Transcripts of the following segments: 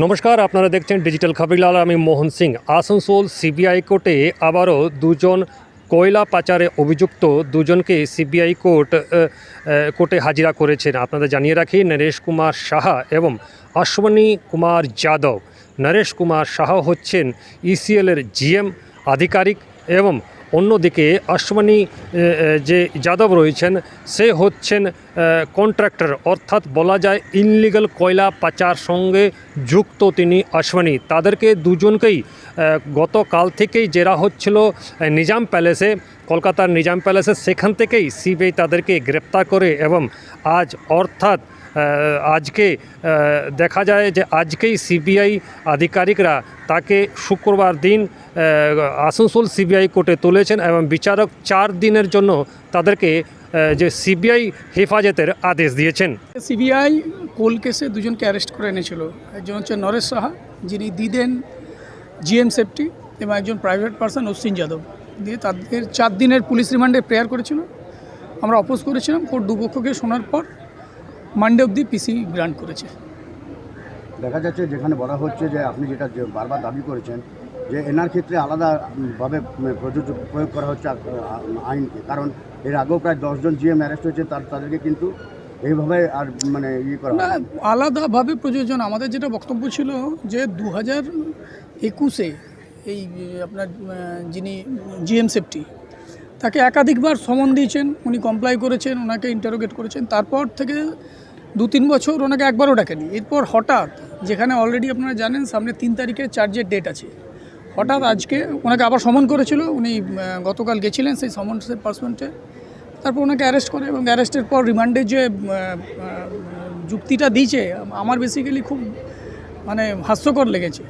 নমস্কার, আপনারা দেখছেন ডিজিটাল খাবিলাল, আমি মোহন সিং। আসানসোল সিবিআই কোর্টে আবারও দুজন কয়লা পাচারে অভিযুক্ত দুজনকে সিবিআই কোর্ট কোর্টে হাজিরা করেছেন। আপনাদের জানিয়ে রাখি, নরেশ কুমার সাহা এবং অশ্বিনী কুমার যাদব। নরেশ কুমার সাহা হচ্ছেন ইসিএলের জিএম আধিকারিক এবং অন্যদিকে আহ, যে যাদব রয়েছেন সে হচ্ছেন কন্ট্রাক্টর অর্থাৎ বলা যায় ইনলিগাল কয়লা পাচার সঙ্গে যুক্ত তিনি অশ্বিনী তাদেরকে দুজনকেই গতকাল থেকেই জেরা হচ্ছিল নিজাম প্যালেসে কলকাতার নিজাম প্যালেসে। সেখান থেকেই সিবিআই তাদেরকে গ্রেপ্তার করে এবং আজ অর্থাৎ আজকে দেখা যায় যে আজকেই সিবিআই আধিকারিকরা তাকে শুক্রবার দিন আসানসোল সিবিআই কোর্টে তুলেছেন এবং বিচারক চার দিনের জন্য তাদেরকে যে সিবিআই হেফাজতের আদেশ দিয়েছেন। সিবিআই কোল কেসে দুজনকে অ্যারেস্ট করে এনেছিল। একজন হচ্ছে নরেশ সাহা, যিনি দিদেন জিএম সেফটি এবং একজন প্রাইভেট পার্সন অশ্বিন যাদব। দিয়ে তাদের চার দিনের পুলিশ রিমান্ডে প্রেয়ার করেছিল। আমরা অপোজ করেছিলাম, কোর্ট দুপক্ষকে শোনার পর মানডে অবধি পিসি গ্রান্ট করেছে। দেখা যাচ্ছে যেখানে বলা হচ্ছে যে আপনি যেটা বারবার দাবি করেছেন যে এনার ক্ষেত্রে আলাদাভাবে প্রযোজ্য প্রয়োগ করা হচ্ছে আইনকে। কারণ এর আগেও প্রায় দশজন জিএম অ্যারেস্ট হয়েছে তার তাদেরকে কিন্তু এইভাবে আর মানে ইয়ে করা না আলাদাভাবে প্রযোজন আমাদের যেটা বক্তব্য ছিল যে দু হাজার একুশে এই আপনার যিনি জিএম সেফটি তাকে একাধিকবার সমন দিয়েছেন, উনি কমপ্লাই করেছেন, ওনাকে ইন্টারোগেট করেছেন। তারপর থেকে দু তিন বছর ওনাকে একবারও ডাকেনি। এরপর হঠাৎ, যেখানে অলরেডি আপনারা জানেন, সামনে তিন তারিখে চার্জের ডেট আছে। হঠাৎ আজকে ওনাকে আবার সমন করেছিল, উনি গতকাল গেছিলেন সেই সমন্সের পার্সমেন্টে তারপর ওনাকে অ্যারেস্ট করে এবং অ্যারেস্টের পর রিমান্ডে যে যুক্তিটা দিয়েছে, আমার বেসিক্যালি খুব মানে হাস্যকর লেগেছে।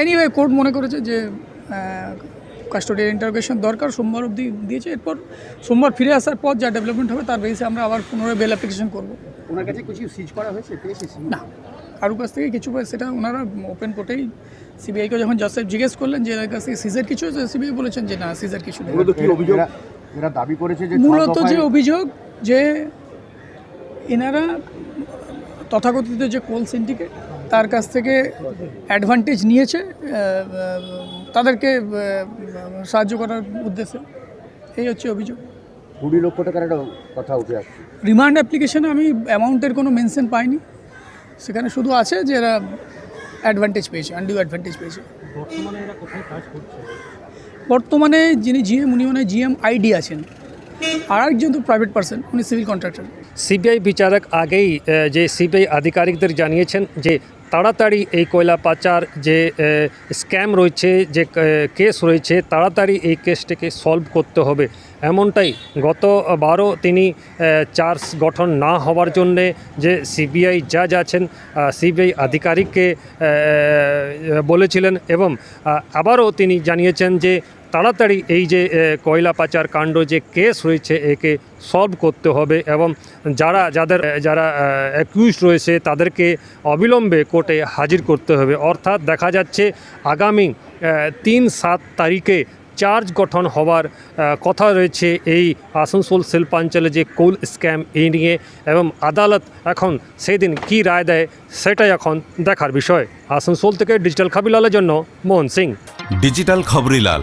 এনিওয়ে কোর্ট মনে করেছে যে কাস্টোডিয়াল ইন্টারোগেশন দরকার সোমবার অবধি দিয়েছে। এরপর সোমবার ফিরে আসার পর যা ডেভেলপমেন্ট হবে তার বেসে আমরা আবার পুনরায় বেল অ্যাপ্লিকেশন করব। ওনার কাছে কিছু সিজ করা হয়েছে? পেয়েছে না। কারও কাছ থেকে কিছু সেটা ওনারা ওপেন কোর্টেই সিবিআইকে যখন জাজ সাহেব জিজ্ঞেস করলেন যে এর কাছ থেকে সিজার কিছু আছে সিবিআই বলেছেন যে না সিজার কিছু নেই। মূলত এরা দাবি করেছে যে মূলত যে অভিযোগ যে এনারা তথাকথিত যে কোল সিন্ডিকেট তার কাছ থেকে অ্যাডভান্টেজ নিয়েছে তাদেরকে সাহায্য করার উদ্দেশ্যে। এই হচ্ছে অভিযোগ। কুড়ি লক্ষ টাকার একটা কথা উঠে আসছে। রিমান্ড অ্যাপ্লিকেশনে আমি অ্যামাউন্টের কোনো মেনশন পাইনি। সেখানে শুধু আছে যে এরা অ্যাডভান্টেজ পেয়েছে আনডিউ অ্যাডভান্টেজ পেয়েছে। বর্তমানে যিনি জিএম উনি মানে জিএম আইডি আছেন। আর একজন তো প্রাইভেট পার্সন উনি সিভিল কন্ট্রাক্টর সিবিআই বিচারক আগেই যে সিবিআই আধিকারিকদের জানিয়েছেন যে তাড়াতাড়ি এই কয়লা পাচার যে স্ক্যাম রয়েছে, যে কেস রয়েছে, তাড়াতাড়ি এই কেসটিকে সলভ করতে হবে। এমনটাই গত বারো তিনি চার্জ গঠন না হওয়ার জন্যে যে সিবিআই জাজ আছেন সিবিআই আধিকারিককে বলেছিলেন এবং আবারও তিনি জানিয়েছেন যে তাড়াতাড়ি এই যে কয়লা পাচার কাণ্ড যে কেস রয়েছে, একে সলভ করতে হবে এবং যারা, যাদের যারা অ্যাকিউজ রয়েছে, তাদেরকে অবিলম্বে কোর্টে হাজির করতে হবে। অর্থাৎ দেখা যাচ্ছে, আগামী তিন সাত তারিখে চার্জ গঠন হওয়ার কথা রয়েছে এই আসানসোল শিল্পাঞ্চলে যে কোল স্ক্যাম এই নিয়ে এবং আদালত এখন সেদিন কি রায় দেয়, সেটাই এখন দেখার বিষয়। আসানসোল থেকে ডিজিটাল খাবিলালের জন্য মোহন সিং। ডিজিটাল খবরিলাল।